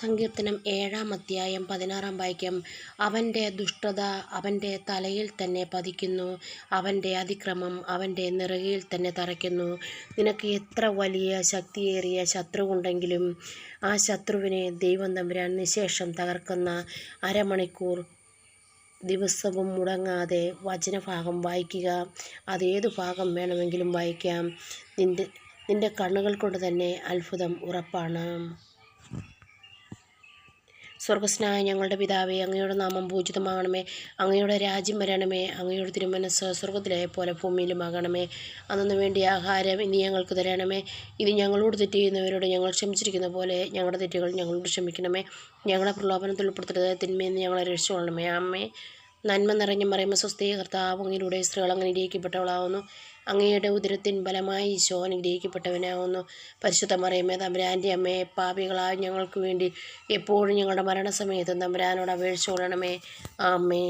സങ്കീർത്തനം ഏഴാം അധ്യായം പതിനാറാം വാക്യം. അവന്റെ ദുഷ്ടത അവന്റെ തലയിൽ തന്നെ പതിക്കുന്നു. അവന്റെ അതിക്രമം അവന്റെ നിറകയിൽ തന്നെ തറയ്ക്കുന്നു. നിനക്ക് എത്ര വലിയ ശക്തിയേറിയ ശത്രുവുണ്ടെങ്കിലും ആ ശത്രുവിനെ ദൈവം തമ്പുരാൻ നിശേഷം തകർക്കുന്ന അരമണിക്കൂർ ദിവസവും മുടങ്ങാതെ വചനഭാഗം വായിക്കുക. അതേതു ഭാഗം വേണമെങ്കിലും വായിക്കാം. നിന്റെ നിന്റെ കണ്ണുകൾ കൊണ്ട് തന്നെ അത്ഭുതം ഉറപ്പാണ്. സ്വർഗസ്നായ ഞങ്ങളുടെ പിതാവേ അങ്ങയുടെ നാമം പൂജിതമാകണമേ. അങ്ങയുടെ രാജ്യം വരണമേ. അങ്ങയുടെ തിരുമനസ് സ്വർഗത്തിലെ പോലെ ഭൂമിയിലുമാകണമേ. അന്നു വേണ്ടി ആഹാരം ഇനി ഞങ്ങൾക്ക് തരണമേ. ഇത് ഞങ്ങളോട് തെറ്റ് ചെയ്യുന്നവരോട് ഞങ്ങൾ ക്ഷമിച്ചിരിക്കുന്ന പോലെ ഞങ്ങളുടെ തെറ്റുകൾ ഞങ്ങളോട് ക്ഷമിക്കണമേ. ഞങ്ങളെ പ്രലോഭനത്തിൽ ഉൾപ്പെടുത്തരുത്. തിന്മയെന്ന് ഞങ്ങളെ രക്ഷിച്ചുകൊള്ളണമേ അമ്മേ നന്മ നിറഞ്ഞ മറിയുമ്പോൾ സ്വസ്ഥീയ കർത്താവ് അങ്ങയിലൂടെ സ്ത്രീകൾ അങ്ങനെ ഇരിക്കപ്പെട്ടവളാവുന്നു. അങ്ങയുടെ ഉദരത്തിൻ ബലമായി ഈശോ അനുഗ്രഹിക്കപ്പെട്ടവനാവുന്നു പരിശുദ്ധ മറിയമ്മേ തമ്പുരാന്റെ അമ്മയെ പാപികളായ ഞങ്ങൾക്ക് വേണ്ടി എപ്പോഴും ഞങ്ങളുടെ മരണസമയത്ത് തമ്പുരാനോട് അപേക്ഷിച്ചു കൊള്ളണമേ. ആമേ